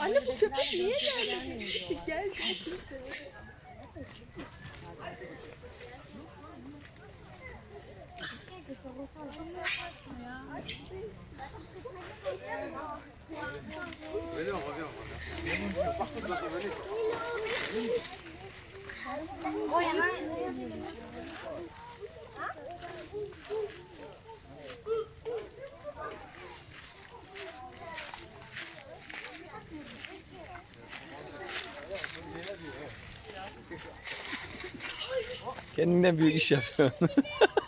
Anne bu köpek niye geldi? Gel. Kendinden büyük iş